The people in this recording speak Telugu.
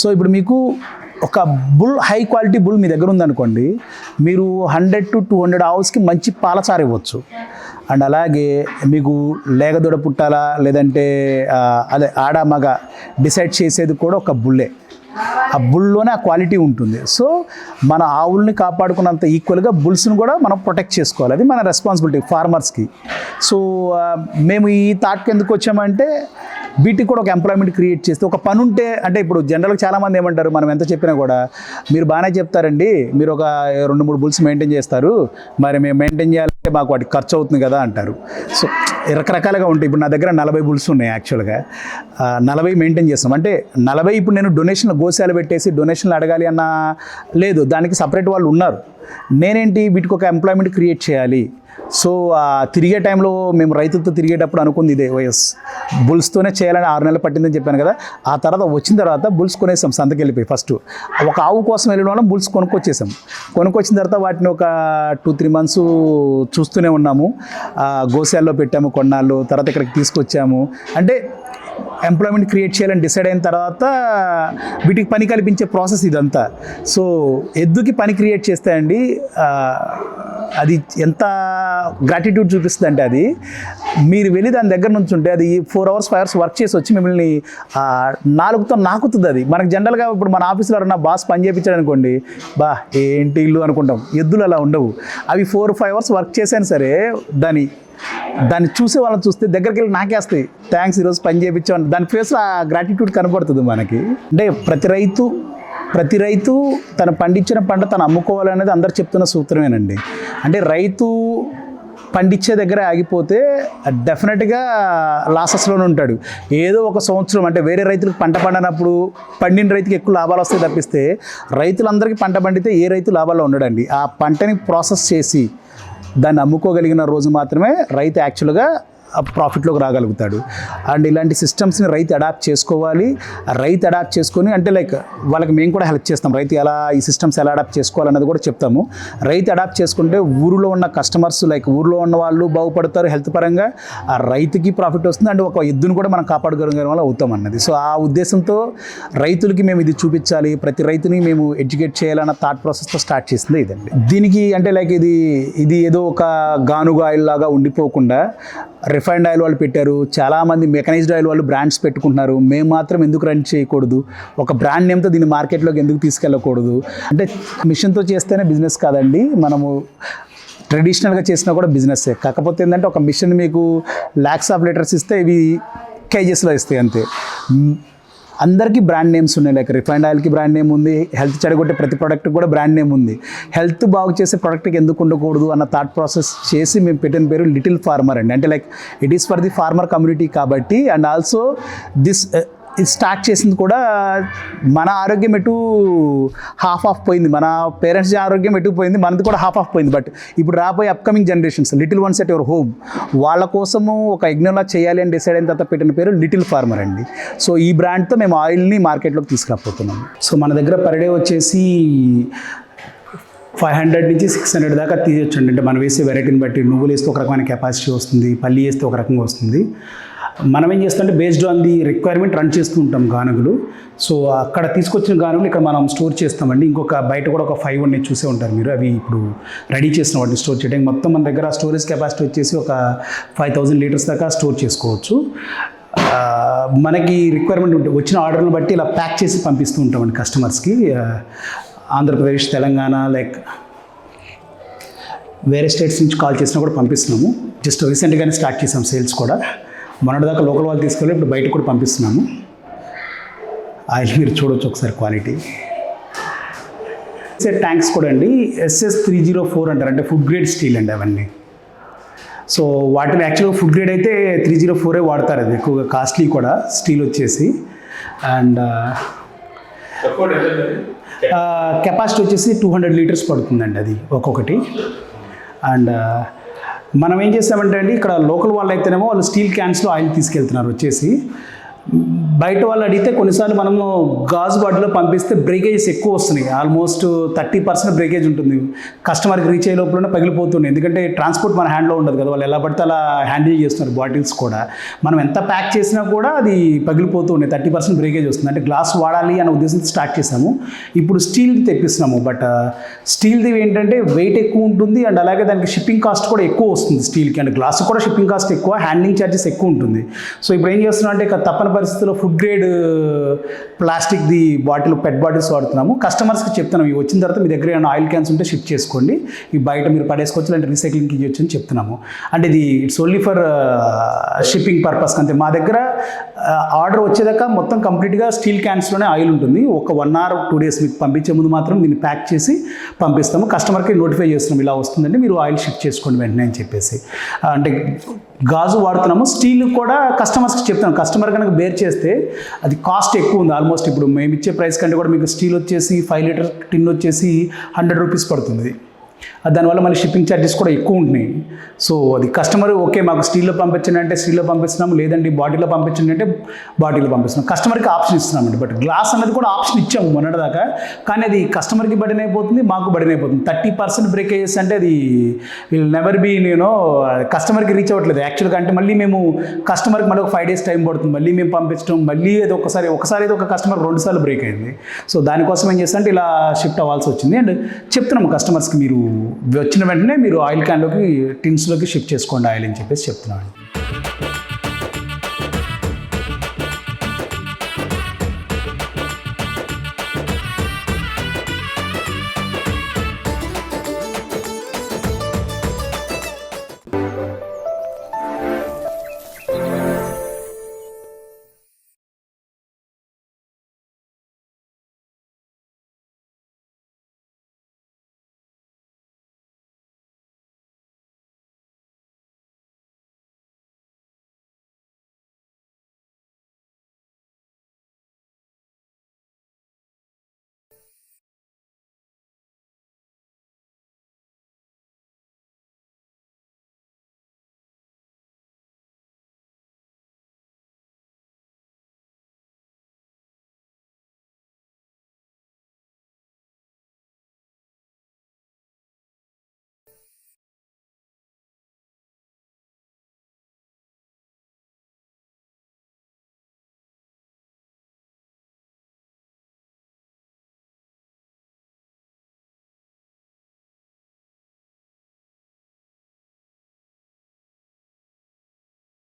సో ఇప్పుడు మీకు ఒక బుల్ హై క్వాలిటీ బుల్ మీ దగ్గర ఉందనుకోండి మీరు హండ్రెడ్ టు టూ హండ్రెడ్ అవర్స్కి మంచి పాలచార ఇవ్వచ్చు. అండ్ అలాగే మీకు లేగదొడ పుట్టాలా లేదంటే అదే ఆడ మగ డిసైడ్ చేసేది కూడా ఒక బుల్లే. ఆ బుల్లోనే ఆ క్వాలిటీ ఉంటుంది. సో మన ఆవుల్ని కాపాడుకున్నంత ఈక్వల్గా బుల్స్ని కూడా మనం ప్రొటెక్ట్ చేసుకోవాలి. అది మన రెస్పాన్సిబిలిటీ ఫార్మర్స్కి. సో మేము ఈ థాట్కి ఎందుకు వచ్చామంటే వీటికి కూడా ఒక ఎంప్లాయ్మెంట్ క్రియేట్ చేస్తే ఒక పని ఉంటే అంటే ఇప్పుడు జనరల్గా చాలామంది ఏమంటారు మనం ఎంత చెప్పినా కూడా మీరు బాగానే చెప్తారండి మీరు ఒక రెండు మూడు బుల్స్ మెయింటైన్ చేస్తారు మరి మేము మెయింటైన్ చేయాలంటే మాకు వాటికి ఖర్చు అవుతుంది కదా అంటారు. సో రకరకాలుగా ఉంటాయి. ఇప్పుడు నా దగ్గర నలభై బుల్స్ ఉన్నాయి యాక్చువల్గా నలభై మెయింటైన్ చేస్తాం. అంటే నలభై ఇప్పుడు నేను డొనేషన్లు గోశాలు పెట్టేసి డొనేషన్లు అడగాలి అన్న లేదు దానికి సపరేట్ వాళ్ళు ఉన్నారు. నేనేంటి వీటికి ఒక ఎంప్లాయ్మెంట్ క్రియేట్ చేయాలి? సో తిరిగే టైంలో మేము రైతులతో తిరిగేటప్పుడు అనుకుంది ఇదే వైఎస్ బుల్స్తోనే చేయాలని ఆరు నెలలు పట్టిందని చెప్పాను కదా ఆ తర్వాత వచ్చిన తర్వాత బుల్స్ కొనేసాం సంతకి వెళ్ళిపోయి ఫస్ట్. ఒక ఆవు కోసం వెళ్ళిన వాళ్ళం బుల్స్ కొనుక్కొచ్చేసాం. కొనుక్కొచ్చిన తర్వాత వాటిని ఒక టూ త్రీ మంత్స్ చూస్తూనే ఉన్నాము. గోశాల్లో పెట్టాము కొన్నాళ్ళు తర్వాత ఇక్కడికి తీసుకొచ్చాము. అంటే ఎంప్లాయ్మెంట్ క్రియేట్ చేయాలని డిసైడ్ అయిన తర్వాత వీటికి పని కల్పించే ప్రాసెస్ ఇదంతా. సో ఎద్దుకి పని క్రియేట్ చేస్తే అండి అది ఎంత గ్రాటిట్యూడ్ చూపిస్తుంది అంటే అది మీరు వెళ్ళి దాని దగ్గర నుంచి ఉంటే అది four hours five hours work చేసి వచ్చి మిమ్మల్ని నాలుగుతో నాకుతుంది అది. మనకు జనరల్గా ఇప్పుడు మన ఆఫీస్లో ఉన్న బాస్ పని చేయించాడు అనుకోండి బా ఏంటి ఇల్లు అనుకుంటాం. ఎద్దులు అలా ఉండవు. అవి ఫోర్ ఫైవ్ అవర్స్ వర్క్ చేసాను సరే దాని దాన్ని చూసే వాళ్ళని చూస్తే దగ్గరికి వెళ్ళి నాకేస్తాయి థ్యాంక్స్ ఈరోజు పని చేయించామని దాని ఫేస్లో ఆ గ్రాటిట్యూడ్ కనబడుతుంది మనకి. అంటే ప్రతి రైతు ప్రతి రైతు తను పండించిన పంట తను అమ్ముకోవాలనేది అందరు చెప్తున్న సూత్రమేనండి. అంటే రైతు పండించే దగ్గర ఆగిపోతే డెఫినెట్గా లాసెస్లోనే ఉంటాడు. ఏదో ఒక సంవత్సరం అంటే వేరే రైతులకు పంట పండనప్పుడు పండిన రైతుకి ఎక్కువ లాభాలు వస్తాయి తప్పిస్తే రైతులందరికీ పంట పండితే ఏ రైతు లాభాల్లో ఉండడండి. ఆ పంటని ప్రాసెస్ చేసి దాన్ని అమ్ముకోగలిగిన రోజు మాత్రమే రైతు యాక్చువల్గా ప్రాఫిట్లోకి రాగలుగుతాడు. అండ్ ఇలాంటి సిస్టమ్స్ని రైతు అడాప్ట్ చేసుకోవాలి. రైతు అడాప్ట్ చేసుకొని అంటే లైక్ వాళ్ళకి మేము కూడా హెల్ప్ చేస్తాం. రైతు ఎలా ఈ సిస్టమ్స్ ఎలా అడాప్ట్ చేసుకోవాలన్నది కూడా చెప్తాము. రైతు అడాప్ట్ చేసుకుంటే ఊరిలో ఉన్న కస్టమర్స్ లైక్ ఊరిలో ఉన్న వాళ్ళు బాగుపడతారు హెల్త్ పరంగా. ఆ రైతుకి ప్రాఫిట్ వస్తుంది. అండ్ ఒక ఎద్దును కూడా మనం కాపాడగలిగిన వల్ల అవుతాం అన్నది. సో ఆ ఉద్దేశంతో రైతులకి మేము ఇది చూపించాలి. ప్రతి రైతుని మేము ఎడ్యుకేట్ చేయాలన్న థాట్ ప్రాసెస్తో స్టార్ట్ చేసింది ఇదండి. దీనికి అంటే లైక్ ఇది ఇది ఏదో ఒక గానుగా ఆయిల్ లాగా ఉండిపోకుండా రిఫైండ్ ఆయిల్ వాళ్ళు పెట్టారు. చాలామంది మెకనైజ్డ్ ఆయిల్ వాళ్ళు బ్రాండ్స్ పెట్టుకుంటున్నారు. మేము మాత్రం ఎందుకు రన్ చేయకూడదు? ఒక బ్రాండ్ నేమ్తో దీన్ని మార్కెట్లోకి ఎందుకు తీసుకెళ్ళకూడదు? అంటే మిషన్తో చేస్తేనే బిజినెస్ కాదండి. మనము ట్రెడిషనల్గా చేసినా కూడా బిజినెస్సే. కాకపోతే ఏంటంటే ఒక మిషన్ మీకు ల్యాక్స్ ఆఫ్ లీటర్స్ ఇస్తే ఇవి కేజెస్లో ఇస్తాయి అంతే. అందరికీ బ్రాండ్ నేమ్స్ ఉన్నాయి. లైక్ రిఫైండ్ ఆయిల్కి బ్రాండ్ నేమ్ ఉంది. హెల్త్ చెడగొట్టే ప్రతి ప్రోడక్ట్ కూడా బ్రాండ్ నేమ్ ఉంది. హెల్త్ బాగు చేసే ప్రోడక్ట్కి ఎందుకు ఉండకూడదు అన్న థాట్ ప్రాసెస్ చేసి మేము పెట్టిన పేరు లిటిల్ ఫార్మర్ అండి. అంటే like it is for the farmer community కాబట్టి అండ్ ఆల్సో దిస్ ఇది స్టార్ట్ చేసింది కూడా మన ఆరోగ్యం ఎటు హాఫ్ ఆఫ్ పోయింది. మన పేరెంట్స్ ఆరోగ్యం ఎటు పోయింది మనది కూడా హాఫ్ ఆఫ్ పోయింది. బట్ ఇప్పుడు రాబోయే upcoming generations little ones at your home వాళ్ళ కోసము ఒక యజ్ఞంలా చేయాలి అని డిసైడ్ అయిన తర్వాత పెట్టిన పేరు లిటిల్ ఫార్మర్ అండి. సో ఈ బ్రాండ్తో మేము ఆయిల్ని మార్కెట్లోకి తీసుకురాపోతున్నాం సో మన దగ్గర పర్ డే వచ్చేసి ఫైవ్ హండ్రెడ్ నుంచి సిక్స్ హండ్రెడ్ దాకా తీయొచ్చు అంటే మనం వేసే వెరైటీని బట్టి నువ్వులు వేస్తే ఒక రకమైన కెపాసిటీ వస్తుంది పల్లి వేస్తే ఒక రకంగా వస్తుంది. మనం ఏం చేస్తామంటే based on the requirement run చేస్తూ ఉంటాం గానుగులు. సో అక్కడ తీసుకొచ్చిన గానుగులు ఇక్కడ మనం స్టోర్ చేస్తామండి. ఇంకొక బయట కూడా ఒక ఫైవ్ ఉన్నాయి చూసే ఉంటారు మీరు. అవి ఇప్పుడు రెడీ చేసిన వాటిని స్టోర్ చేయడానికి. మొత్తం మన దగ్గర స్టోరేజ్ కెపాసిటీ వచ్చేసి ఒక ఫైవ్ థౌజండ్ లీటర్స్ దాకా స్టోర్ చేసుకోవచ్చు. మనకి రిక్వైర్మెంట్ ఉంటే వచ్చిన ఆర్డర్ని బట్టి ఇలా ప్యాక్ చేసి పంపిస్తూ ఉంటామండి కస్టమర్స్కి ఆంధ్రప్రదేశ్ తెలంగాణ లైక్ వేరే స్టేట్స్ నుంచి కాల్ చేసినా కూడా పంపిస్తున్నాము. జస్ట్ రీసెంట్గానే స్టార్ట్ చేసాం సేల్స్ కూడా. మొన్నటిదాకా లోకల్ వాళ్ళు తీసుకెళ్ళి ఇప్పుడు బయట కూడా పంపిస్తున్నాము ఆయిల్ మీరు చూడొచ్చు ఒకసారి క్వాలిటీ. ట్యాంక్స్ కూడా అండి. ఎస్ఎస్ త్రీ జీరో ఫోర్ అంటారు. అంటే ఫుడ్ గ్రేడ్ స్టీల్ అండి అవన్నీ. సో వాటిని యాక్చువల్గా ఫుడ్ గ్రేడ్ అయితే త్రీ జీరో ఫోరే వాడతారు. అది ఎక్కువగా కాస్ట్లీ కూడా స్టీల్ వచ్చేసి. అండ్ కెపాసిటీ వచ్చేసి టూ హండ్రెడ్ లీటర్స్ పడుతుందండి అది ఒక్కొక్కటి. అండ్ మనం ఏం చేస్తామంటే అండి ఇక్కడ లోకల్ వాళ్ళు అయితేనేమో వాళ్ళు స్టీల్ క్యాన్స్లో ఆయిల్ తీసుకెళ్తున్నారు వచ్చేసి. బయట వాళ్ళు అడిగితే కొన్నిసార్లు మనము గాజు బాటిల్లో పంపిస్తే బ్రేకేజెస్ ఎక్కువ వస్తున్నాయి. ఆల్మోస్ట్ థర్టీ పర్సెంట్ బ్రేకేజ్ ఉంటుంది. కస్టమర్కి రీచ్ అయ్యే లోపల పగిలిపోతున్నాయి ఎందుకంటే ట్రాన్స్పోర్ట్ మన హ్యాండ్లో ఉండదు కదా. వాళ్ళు ఎలా పడితే అలా హ్యాండిల్ చేస్తున్నారు బాటిల్స్ కూడా. మనం ఎంత ప్యాక్ చేసినా కూడా అది పగిలిపోతుండే థర్టీ పర్సెంట్ బ్రేకేజ్ వస్తుంది. అంటే గ్లాస్ వాడాలి అనే ఉద్దేశంతో స్టార్ట్ చేసాము ఇప్పుడు స్టీల్ది తెప్పిస్తున్నాము. బట్ స్టీల్ది ఏంటంటే వెయిట్ ఎక్కువ ఉంటుంది. అండ్ అలాగే దానికి షిప్పింగ్ కాస్ట్ కూడా ఎక్కువ వస్తుంది స్టీల్కి. అండ్ గ్లాస్ కూడా షిప్పింగ్ కాస్ట్ ఎక్కువ. హ్యాండ్లింగ్ ఛార్జెస్ ఎక్కువ ఉంటుంది. సో ఇప్పుడు ఏం చేస్తున్నాం అంటే తప్పని పరిస్థితుల్లో ఫుడ్ గ్రేడ్ ప్లాస్టిక్ది బాటిల్ పెట్ బాటిల్స్ వాడుతున్నాము. కస్టమర్స్కి చెప్తున్నాము ఇవి వచ్చిన తర్వాత మీ దగ్గర ఏమైనా ఆయిల్ క్యాన్స్ ఉంటే షిఫ్ట్ చేసుకోండి. ఈ బయట మీరు పడేసుకోవచ్చు లేదంటే రీసైక్లింగ్కి ఇవ్వచ్చు అని చెప్తున్నాము. అంటే ఇది it's only for shipping purpose అంతే. మా దగ్గర uh, ఆర్డర్ వచ్చేదాకా మొత్తం కంప్లీట్గా స్టీల్ క్యాన్స్లోనే ఆయిల్ ఉంటుంది. ఒక వన్ అవర్ టూ డేస్ మీకు పంపించే ముందు మాత్రం దీన్ని ప్యాక్ చేసి పంపిస్తాము. కస్టమర్కి నోటిఫై చేస్తున్నాం ఇలా వస్తుందంటే మీరు ఆయిల్ షిఫ్ట్ చేసుకోండి వెంటనే అని చెప్పేసి. అంటే గాజు వాడుతున్నాము. స్టీల్ కూడా కస్టమర్స్కి చెప్తాను కస్టమర్ కనుక బేర్ చేస్తే అది కాస్ట్ ఎక్కువ ఉంది. ఆల్మోస్ట్ ఇప్పుడు మేము ఇచ్చే ప్రైస్ కంటే కూడా మీకు స్టీల్ వచ్చేసి ఫైవ్ లీటర్ టిన్ వచ్చేసి హండ్రెడ్ రూపీస్ పడుతుంది. దానివల్ల మళ్ళీ షిప్పింగ్ ఛార్జెస్ కూడా ఎక్కువ ఉంటున్నాయి. సో అది కస్టమర్ ఓకే మాకు స్టీల్లో పంపించండి అంటే స్టీల్లో పంపిస్తున్నాం లేదండి బాటిల్లో పంపించండి అంటే బాటిల్లో పంపిస్తున్నాం. కస్టమర్కి ఆప్షన్ ఇస్తున్నామండి బట్ గ్లాస్ అనేది కూడా ఆప్షన్ ఇచ్చాము మొన్నటిదాకా. కానీ అది కస్టమర్కి బడిన అయిపోతుంది మాకు బడిన అయిపోతుంది. థర్టీ పర్సెంట్ బ్రేకేజెస్ అంటే అది విల్ నెవర్ బీ నేను కస్టమర్కి రీచ్ అవ్వట్లేదు. యాక్చువల్గా అంటే మళ్ళీ మేము కస్టమర్కి మళ్ళీ ఒక ఫైవ్ డేస్ టైం పడుతుంది. మళ్ళీ మేము పంపించడం మళ్ళీ అది ఒకసారి ఒకసారి అయితే ఒక కస్టమర్ రెండు సార్లు బ్రేక్ అయింది. సో దానికోసం ఏం చేస్తా అంటే ఇలా షిఫ్ట్ అవ్వాల్సి వచ్చింది. అండ్ చెప్తున్నాము కస్టమర్స్కి మీరు వచ్చిన వెంటనే మీరు ఆయిల్ క్యాన్లోకి టిన్స్లోకి షిఫ్ట్ చేసుకోండి ఆయిల్ అని చెప్పేసి చెప్తున్నాను.